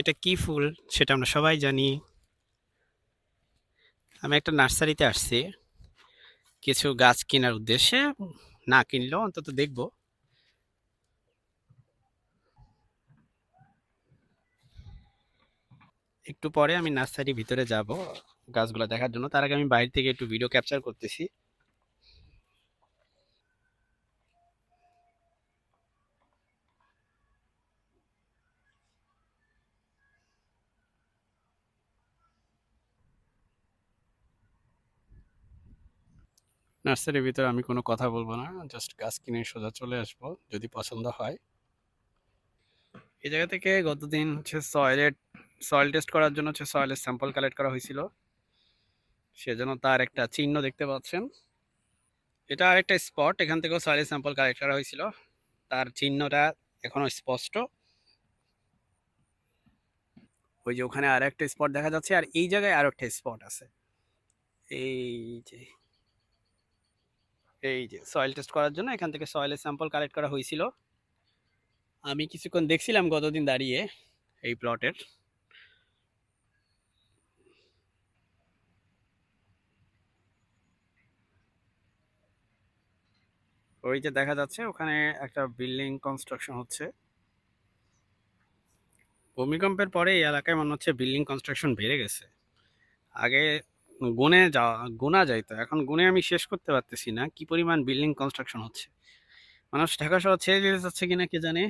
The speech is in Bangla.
এটা কি ফুল সেটা আমরা সবাই জানি। আমি একটা নার্সারিতে আসছি। কিছু গাছ কেনার উদ্দেশ্যে না কিনলেও অন্তত দেখব। একটু পরে আমি নার্সারির ভিতরে যাব গাছগুলো দেখার জন্য। তার আগে আমি বাইরে থেকে একটু ভিডিও ক্যাপচার করতেছি। নার্সারির ভিতরে আমি কোনো কথা বলব না জাস্ট গাছ কিনে সোজা চলে আসব, যদি পছন্দ হয়। এই জায়গা থেকে গতদিন হচ্ছে সয়েলের সয়েল টেস্ট করার জন্য হচ্ছে সয়েলের স্যাম্পল কালেক্ট করা হয়েছিল। সেজন্য তার একটা চিহ্ন দেখতে পাচ্ছেন। এটা আরেকটা স্পট এখান থেকেও সয়েলের স্যাম্পল কালেক্ট করা হয়েছিল। তার চিহ্নটা এখনও স্পষ্ট। ওই যে ওখানে আর একটা স্পট দেখা যাচ্ছে, আর এই জায়গায় আরও একটা স্পট আছে। এই যে এই যে সয়েল টেস্ট করার জন্য এখান থেকে সয়েলের স্যাম্পল কালেক্ট করা হয়েছিল। আমি কিছুক্ষণ দেখছিলাম গতদিন দাঁড়িয়ে এই প্লটের ওই যে দেখা যাচ্ছে ওখানে একটা বিল্ডিং কনস্ট্রাকশন হচ্ছে। ভূমিকম্পের পরে এই এলাকায় মনে হচ্ছে বিল্ডিং কনস্ট্রাকশন বেড়ে গেছে। আগে গুনে যাওয়া গোনা যাইতো এখন গুনে আমি শেষ করতে পারতেছি না। কি পরিমাণ বিল্ডিং কনস্ট্রাকশন হচ্ছে? মানুষ ঢাকা শহর ছেড়ে যেতে চাচ্ছে কিনা কে জানে?